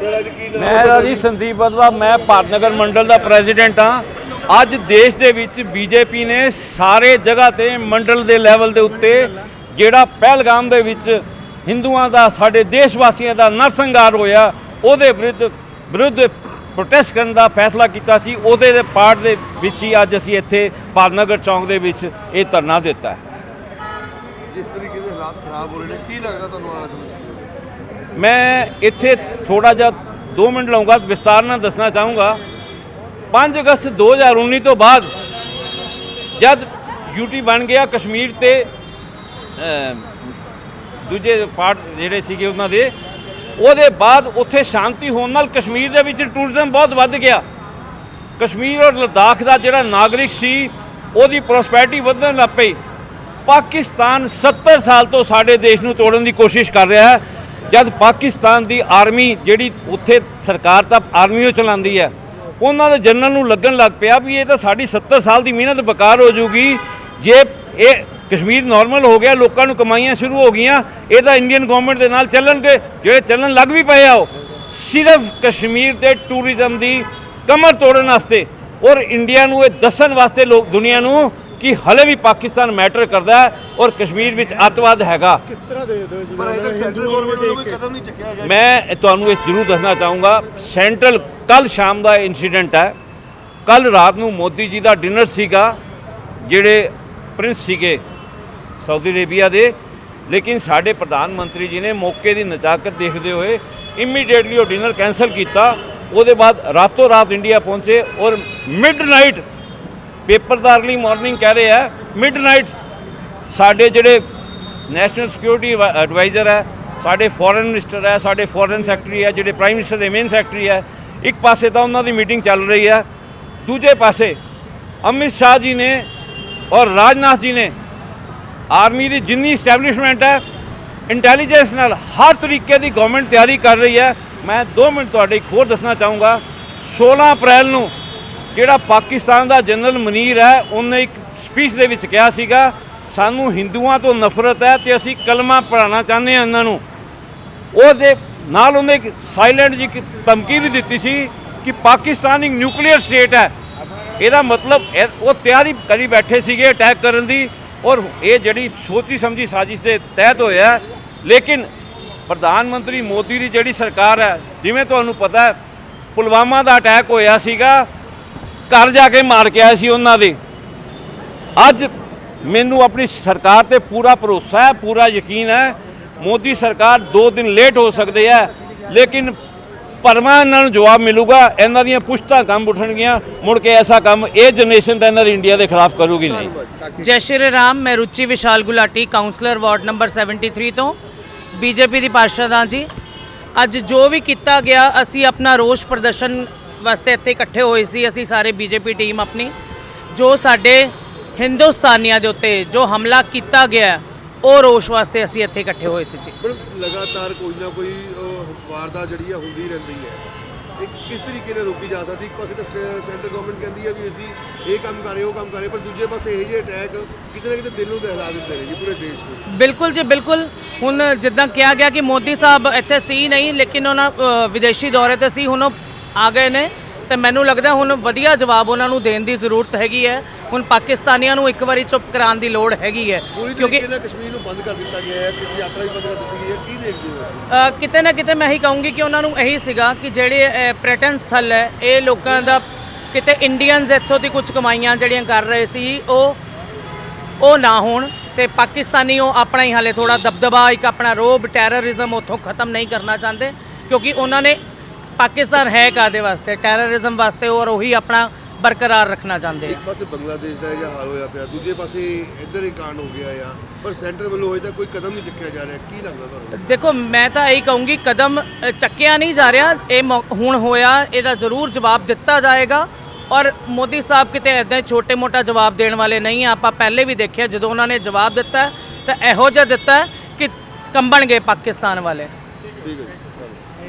ਮੇਰਾ ਜੀ ਸੰਦੀਪ ਬਦਵਾ ਮੈਂ ਭਾਰਤਨਗਰ ਮੰਡਲ ਦਾ ਪ੍ਰੈਜ਼ੀਡੈਂਟ ਹਾਂ। ਅੱਜ ਦੇਸ਼ ਦੇ ਵਿੱਚ ਬੀਜੇਪੀ ਨੇ ਸਾਰੇ ਜਗ੍ਹਾ ਤੇ ਮੰਡਲ ਦੇ ਲੈਵਲ ਦੇ ਉੱਤੇ ਜਿਹੜਾ ਪਹਿਲਗਾਮ ਦੇ ਵਿੱਚ ਹਿੰਦੂਆਂ ਦਾ ਸਾਡੇ ਦੇਸ਼ ਵਾਸੀਆਂ ਦਾ ਨਰਸੰਹਾਰ ਹੋਇਆ ਉਹਦੇ ਵਿਰੁੱਧ ਵਿਰੁੱਧ ਪ੍ਰੋਟੈਸਟ ਕਰਨ ਦਾ ਫੈਸਲਾ ਕੀਤਾ ਸੀ। ਉਹਦੇ ਦੇ ਪਾਰਟ ਦੇ ਵਿੱਚ ਹੀ ਅੱਜ ਅਸੀਂ ਇੱਥੇ ਭਾਰਤਨਗਰ ਚੌਂਕ ਦੇ ਵਿੱਚ ਇਹ ਧਰਨਾ ਦਿੱਤਾ ਹੈ। ਜਿਸ ਤਰੀਕੇ ਦੇ ਹਾਲਾਤ ਖਰਾਬ ਹੋ ਰਹੇ ਨੇ ਕੀ ਲੱਗਦਾ ਤੁਹਾਨੂੰ ਆਉਣ ਵਾਲੇ ਸਮੇਂ? ਮੈਂ ਇੱਥੇ ਥੋੜਾ ਜਿਹਾ 2 ਮਿੰਟ ਲਵਾਂਗਾ ਵਿਸਤਾਰ ਨਾਲ ਦੱਸਣਾ ਚਾਹੂੰਗਾ। 5 ਅਗਸਤ 2019 ਤੋਂ ਬਾਅਦ ਜਦ ਯੂਟੀ ਬਣ ਗਿਆ ਕਸ਼ਮੀਰ ਤੇ ਦੂਜੇ ਪਾਰਟ ਜਿਹੜੇ ਸੀਗੇ ਉਹਨਾਂ ਦੇ, ਉਹਦੇ ਬਾਅਦ ਉੱਥੇ ਸ਼ਾਂਤੀ ਹੋਣ ਨਾਲ ਕਸ਼ਮੀਰ ਦੇ ਵਿੱਚ ਟੂਰਿਜ਼ਮ ਬਹੁਤ ਵੱਧ ਗਿਆ। ਕਸ਼ਮੀਰ ਔਰ ਲਦਾਖ ਦਾ ਜਿਹੜਾ ਨਾਗਰਿਕ ਸੀ, ਉਹਦੀ ਪ੍ਰੋਸਪੈਰਿਟੀ ਵਧਣ ਲੱਗ ਪਈ। ਪਾਕਿਸਤਾਨ 70 ਸਾਲ ਤੋਂ ਸਾਡੇ ਦੇਸ਼ ਨੂੰ ਤੋੜਨ ਦੀ ਕੋਸ਼ਿਸ਼ ਕਰ ਰਿਹਾ ਹੈ। ਜਦ ਪਾਕਿਸਤਾਨ ਦੀ ਆਰਮੀ ਜਿਹੜੀ ਉੱਥੇ ਸਰਕਾਰ ਤਾਂ ਆਰਮੀ ਉਹ ਚਲਾਉਂਦੀ ਹੈ, ਉਹਨਾਂ ਦੇ ਜਨਰਲ ਨੂੰ ਲੱਗਣ ਲੱਗ ਪਿਆ ਵੀ ਇਹ ਤਾਂ ਸਾਡੀ 70 ਸਾਲ ਦੀ ਮਿਹਨਤ ਬੇਕਾਰ ਹੋ ਜਾਊਗੀ ਜੇ ਇਹ ਕਸ਼ਮੀਰ ਨਾਰਮਲ ਹੋ ਗਿਆ, ਲੋਕਾਂ ਨੂੰ ਕਮਾਈਆਂ ਸ਼ੁਰੂ ਹੋ ਗਈਆਂ, ਇਹ ਤਾਂ ਇੰਡੀਅਨ ਗਵਰਨਮੈਂਟ ਦੇ ਨਾਲ ਚੱਲਣਗੇ। ਜਿਹੜੇ ਚੱਲਣ ਲੱਗ ਵੀ ਪਏ ਆ, ਉਹ ਸਿਰਫ ਕਸ਼ਮੀਰ ਦੇ ਟੂਰਿਜ਼ਮ ਦੀ ਕਮਰ ਤੋੜਨ ਵਾਸਤੇ ਔਰ ਇੰਡੀਆ ਨੂੰ ਇਹ ਦੱਸਣ ਵਾਸਤੇ ਲੋਕ ਦੁਨੀਆ ਨੂੰ ਕਿ ਹਲੇ ਵੀ ਪਾਕਿਸਤਾਨ ਮੈਟਰ ਕਰਦਾ ਹੈ ਔਰ ਕਸ਼ਮੀਰ ਵਿੱਚ ਅੱਤਵਾਦ ਹੈਗਾ। ਪਰ ਅਜੇ ਤੱਕ ਸੈਂਟਰ ਗਵਰਨਮੈਂਟ ਵੱਲੋਂ ਕੋਈ ਕਦਮ ਨਹੀਂ ਚੱਕਿਆ ਗਿਆ ਮੈਂ ਤੁਹਾਨੂੰ ਇਹ ਜ਼ਰੂਰ ਦੱਸਣਾ ਚਾਹੂੰਗਾ ਸੈਂਟਰਲ ਕੱਲ ਸ਼ਾਮ ਦਾ ਇਨਸੀਡੈਂਟ ਹੈ। ਕੱਲ ਰਾਤ ਨੂੰ ਮੋਦੀ ਜੀ ਦਾ ਡਿਨਰ ਸੀਗਾ ਜਿਹੜੇ ਪ੍ਰਿੰਸ ਸੀਗੇ ਸਾਊਦੀ ਅਰੇਬੀਆ ਦੇ। ਲੇਕਿਨ ਸਾਡੇ ਪ੍ਰਧਾਨ ਮੰਤਰੀ ਜੀ ਨੇ ਮੌਕੇ ਦੀ ਨਜ਼ਾਕਤ ਦੇਖਦੇ ਹੋਏ ਇਮੀਡੀਏਟਲੀ ਉਹ ਡਿਨਰ ਕੈਨਸਲ ਕੀਤਾ। ਉਹਦੇ ਬਾਅਦ ਰਾਤੋਂ ਰਾਤ ਇੰਡੀਆ ਪਹੁੰਚੇ ਔਰ ਮਿਡਨਾਈਟ ਪੇਪਰ ਦਾ ਅਰਲੀ ਮਾਰਨਿੰਗ ਕਹਿ ਰਹੇ ਆ ਮਿਡਨਾਈਟ ਸਾਡੇ ਜਿਹੜੇ ਨੈਸ਼ਨਲ ਸਿਕਿਉਰਿਟੀ ਐਡਵਾਈਜ਼ਰ ਹੈ, ਸਾਡੇ ਫੋਰਨ ਮਿਨਿਸਟਰ ਹੈ, ਸਾਡੇ ਫੋਰਨ ਸੈਕਟਰੀ ਹੈ, ਜਿਹੜੇ ਪ੍ਰਾਈਮ ਮਿਨਿਸਟਰ ਦੇ ਮੇਨ ਸੈਕਟਰੀ ਹੈ, ਇੱਕ ਪਾਸੇ ਤਾਂ ਉਹਨਾਂ ਦੀ ਮੀਟਿੰਗ ਚੱਲ ਰਹੀ ਹੈ, ਦੂਜੇ ਪਾਸੇ ਅਮਿਤ ਸ਼ਾਹ ਜੀ ਨੇ ਔਰ ਰਾਜਨਾਥ ਜੀ ਨੇ ਆਰਮੀ ਦੀ ਜਿੰਨੀ ਸਟੈਬਲਿਸ਼ਮੈਂਟ ਹੈ ਇੰਟੈਲੀਜੈਂਸ ਨਾਲ ਹਰ ਤਰੀਕੇ ਦੀ ਗਵਰਨਮੈਂਟ ਤਿਆਰੀ ਕਰ ਰਹੀ ਹੈ। ਮੈਂ 2 ਮਿੰਟ ਤੁਹਾਡੇ ਇੱਕ ਹੋਰ ਦੱਸਣਾ ਚਾਹੂੰਗਾ 16 ਅਪ੍ਰੈਲ ਨੂੰ ਜਿਹੜਾ ਪਾਕਿਸਤਾਨ ਦਾ ਜਨਰਲ ਮਨੀਰ ਹੈ, ਉਹਨੇ ਇੱਕ ਸਪੀਚ ਦੇ ਵਿੱਚ ਕਿਹਾ ਸੀਗਾ, ਸਾਨੂੰ ਹਿੰਦੂਆਂ ਤੋਂ ਨਫ਼ਰਤ ਹੈ ਤੇ ਅਸੀਂ ਕਲਮਾ ਪੜਾਉਣਾ ਚਾਹੁੰਦੇ ਹਾਂ ਇਹਨਾਂ ਨੂੰ। ਉਹਦੇ ਨਾਲ ਉਹਨੇ ਇੱਕ ਸਾਇਲੈਂਟ ਜੀ ਇੱਕ ਧਮਕੀ ਵੀ ਦਿੱਤੀ ਸੀ ਕਿ ਪਾਕਿਸਤਾਨ ਇੱਕ ਨਿਊਕਲੀਅਰ ਸਟੇਟ ਹੈ। ਇਹਦਾ ਮਤਲਬ ਉਹ ਤਿਆਰੀ ਕਰੀ ਬੈਠੇ ਸੀਗੇ ਅਟੈਕ ਕਰਨ ਦੀ ਔਰ ਇਹ ਜਿਹੜੀ ਸੋਚੀ ਸਮਝੀ ਸਾਜ਼ਿਸ਼ ਦੇ ਤਹਿਤ ਹੋਇਆ ਲੇਕਿਨ ਪ੍ਰਧਾਨ ਮੰਤਰੀ ਮੋਦੀ ਦੀ ਜਿਹੜੀ ਸਰਕਾਰ ਹੈ, ਜਿਵੇਂ ਤੁਹਾਨੂੰ ਪਤਾ ਹੈ, ਪੁਲਵਾਮਾ ਦਾ ਅਟੈਕ ਹੋਇਆ ਸੀਗਾ ਘਰ ਜਾ ਕੇ ਮਾਰ ਕੇ ਆਏ ਸੀ ਉਹਨਾਂ ਦੇ। ਅੱਜ ਮੈਨੂੰ ਆਪਣੀ ਸਰਕਾਰ ਤੇ ਪੂਰਾ ਭਰੋਸਾ ਹੈ, ਪੂਰਾ ਯਕੀਨ ਹੈ, ਮੋਦੀ ਸਰਕਾਰ 2 ਦਿਨ ਲੇਟ ਹੋ ਸਕਦੇ ਹੈ, ਲੇਕਿਨ ਪਰਮਾ ਇਹਨਾਂ ਨੂੰ ਜਵਾਬ ਮਿਲੂਗਾ, ਇਹਨਾਂ ਦੀਆਂ ਪੁਸ਼ਤਾਂ ਕੰਮ ਉੱਠਣਗੀਆਂ, ਮੁੜ ਕੇ ਐਸਾ ਕੰਮ ਇਹ ਜਨਰੇਸ਼ਨ ਤਾਂ ਇਹਨਾਂ ਦੀ ਇੰਡੀਆ ਦੇ ਖਿਲਾਫ ਕਰੂਗੀ ਨਹੀਂ। ਜੈ ਸ਼੍ਰੀ ਰਾਮ, ਮੈਂ Ruchi Vishal Gulati councillor ward number 73 ਤੋਂ, ਬੀਜੇਪੀ ਦੀ ਪਾਰਸ਼ਦ ਹਾਂ ਜੀ। ਅੱਜ ਜੋ ਵੀ ਕੀਤਾ ਗਿਆ, ਅਸੀਂ ਆਪਣਾ ਰੋਸ ਪ੍ਰਦਰਸ਼ਨ ਵਾਸਤੇ ਇੱਥੇ ਇਕੱਠੇ ਹੋਏ ਸੀ ਅਸੀਂ ਸਾਰੇ ਬੀਜੇਪੀ ਟੀਮ ਆਪਣੀ ਜੋ ਸਾਡੇ ਹਿੰਦੁਸਤਾਨੀਆਂ ਦੇ ਉੱਤੇ ਜੋ ਹਮਲਾ ਕੀਤਾ ਗਿਆ ਉਹ ਰੋਸ ਵਾਸਤੇ ਅਸੀਂ ਇੱਥੇ ਇਕੱਠੇ ਹੋਏ ਸੀ ਜੀ। ਲਗਾਤਾਰ ਕੋਈ ਨਾ ਕੋਈ ਵਾਰਦਾਤ ਜਿਹੜੀ ਆ ਹੁੰਦੀ ਰਹਿੰਦੀ ਹੈ। ਇਹ ਕਿਸ ਤਰੀਕੇ ਨਾਲ ਰੋਕੀ ਜਾ ਸਕਦੀ? ਇੱਕ ਪਾਸੇ ਤਾਂ ਸਟੇ- ਸੈਂਟਰ ਗਵਰਨਮੈਂਟ ਕਹਿੰਦੀ ਹੈ ਵੀ ਅਸੀਂ ਇਹ ਕੰਮ ਕਰ ਰਹੇ ਉਹ ਕੰਮ ਕਰ ਰਹੇ ਪਰ ਦੂਜੇ ਪਾਸੇ ਇਹ ਜਿਹੇ ਅਟੈਕ ਕਿਤੇ ਨਾ ਕਿਤੇ ਦਿਲ ਨੂੰ ਦਹਿਲਾ ਦਿੰਦੇ ਨੇ ਜੀ ਪੂਰੇ ਦੇਸ਼ ਨੂੰ। ਬਿਲਕੁਲ ਜੀ ਬਿਲਕੁਲ। ਹੁਣ ਜਿੱਦਾਂ ਕਿਹਾ ਗਿਆ ਕਿ ਮੋਦੀ ਸਾਹਿਬ ਇੱਥੇ ਸੀ ਨਹੀਂ ਲੇਕਿਨ ਉਹਨਾਂ ਵਿਦੇਸ਼ੀ ਦੌਰੇ ਤੇ ਸੀ ਹੁਣ ਉਹ ਆ ਗਏ ਨੇ ਤੇ ਮੈਨੂੰ ਲੱਗਦਾ ਹੁਣ ਵਧੀਆ ਜਵਾਬ ਉਹਨਾਂ ਨੂੰ ਦੇਣ ਦੀ ਜ਼ਰੂਰਤ ਹੈਗੀ ਹੈ। ਹੁਣ ਪਾਕਿਸਤਾਨੀਆਂ ਨੂੰ ਇੱਕ ਵਾਰੀ ਚੁੱਪ ਕਰਾਉਣ ਦੀ ਲੋੜ ਹੈਗੀ ਹੈ ਪੂਰੀ ਕਿਉਂਕਿ ਤਰੀਕੇ ਨਾਲ ਕਸ਼ਮੀਰ ਨੂੰ ਬੰਦ ਕਰ ਦਿੱਤਾ ਗਿਆ ਹੈ ਕੁਝ ਯਾਤਰਾ ਵੀ ਬੰਦ ਕਰ ਦਿੱਤੀ ਗਈ ਹੈ ਕੀ ਦੇਖਦੇ ਹੋ? ਕਿਤੇ ਨਾ ਕਿਤੇ ਮੈਂ ਇਹੀ ਕਹੂੰਗੀ ਕਿ ਉਹਨਾਂ ਨੂੰ ਇਹੀ ਸੀਗਾ ਕਿ ਜਿਹੜੇ ਪ੍ਰੈਟਨ ਸਥਲ ਹੈ ਇਹ ਲੋਕਾਂ ਦਾ ਕਿਤੇ ਇੰਡੀਅਨਸ ਇੱਥੋਂ ਦੀ ਕੁਝ ਕਮਾਈਆਂ ਜਿਹੜੀਆਂ ਕਰ ਰਹੇ ਸੀ ਉਹ ਉਹ ਨਾ ਹੋਣ ਤੇ ਪਾਕਿਸਤਾਨੀ ਉਹ ਆਪਣਾ ਹੀ ਹਾਲੇ ਥੋੜਾ ਦਬਦਬਾ ਇੱਕ ਆਪਣਾ ਰੋਬ ਟੈਰਰਿਜ਼ਮ ਉੱਥੋਂ ਖਤਮ ਨਹੀਂ ਕਰਨਾ ਚਾਹੁੰਦੇ ਕਿਉਂਕਿ ਉਹਨਾਂ ਨੇ ਪਾਕਿਸਤਾਨ ਹੈ ਕਾਦੇ ਵਾਸਤੇ? ਟੈਰਰਿਜ਼ਮ ਵਾਸਤੇ ਔਰ ਉਹੀ ਆਪਣਾ ਬਰਕਰਾਰ ਰੱਖਣਾ ਚਾਹੁੰਦੇ ਆ। ਇੱਕ ਪਾਸੇ ਬੰਗਲਾਦੇਸ਼ ਦਾ ਇਹ ਜਿਹਾ ਹਾਲ ਹੋਇਆ ਪਿਆ ਦੂਜੇ ਪਾਸੇ ਇੱਧਰ ਹੀ ਕਾਂਡ ਹੋ ਗਿਆ ਆ ਪਰ ਸੈਂਟਰ ਵੱਲੋਂ ਹੋਏ ਤਾਂ ਕੋਈ ਕਦਮ ਨਹੀਂ ਚੁੱਕਿਆ ਜਾ ਰਿਹਾ ਕੀ ਲੱਗਦਾ ਤੁਹਾਨੂੰ? ਦੇਖੋ ਮੈਂ ਤਾਂ ਇਹੀ ਕਹੂੰਗੀ ਕਦਮ ਚੱਕਿਆ ਨਹੀਂ ਜਾ ਰਿਹਾ ਇਹ ਹੁਣ ਹੋਇਆ ਇਹਦਾ ਜ਼ਰੂਰ ਜਵਾਬ ਦਿੱਤਾ ਜਾਏਗਾ ਔਰ ਮੋਦੀ ਸਾਹਿਬ ਕਿਤੇ ਐਦਾਂ ਛੋਟੇ ਮੋਟਾ ਜਵਾਬ ਦੇਣ ਵਾਲੇ ਨਹੀਂ ਆ ਆਪਾਂ ਪਹਿਲੇ ਵੀ ਦੇਖਿਆ ਜਦੋਂ ਉਹਨਾਂ ਨੇ ਜਵਾਬ ਦਿੱਤਾ ਤਾਂ ਇਹੋ ਜਿਹਾ ਦਿੱਤਾ ਕਿ ਕੰਬਣਗੇ ਪਾਕਿਸਤਾਨ ਵਾਲੇ। ਠੀਕ ਹੈ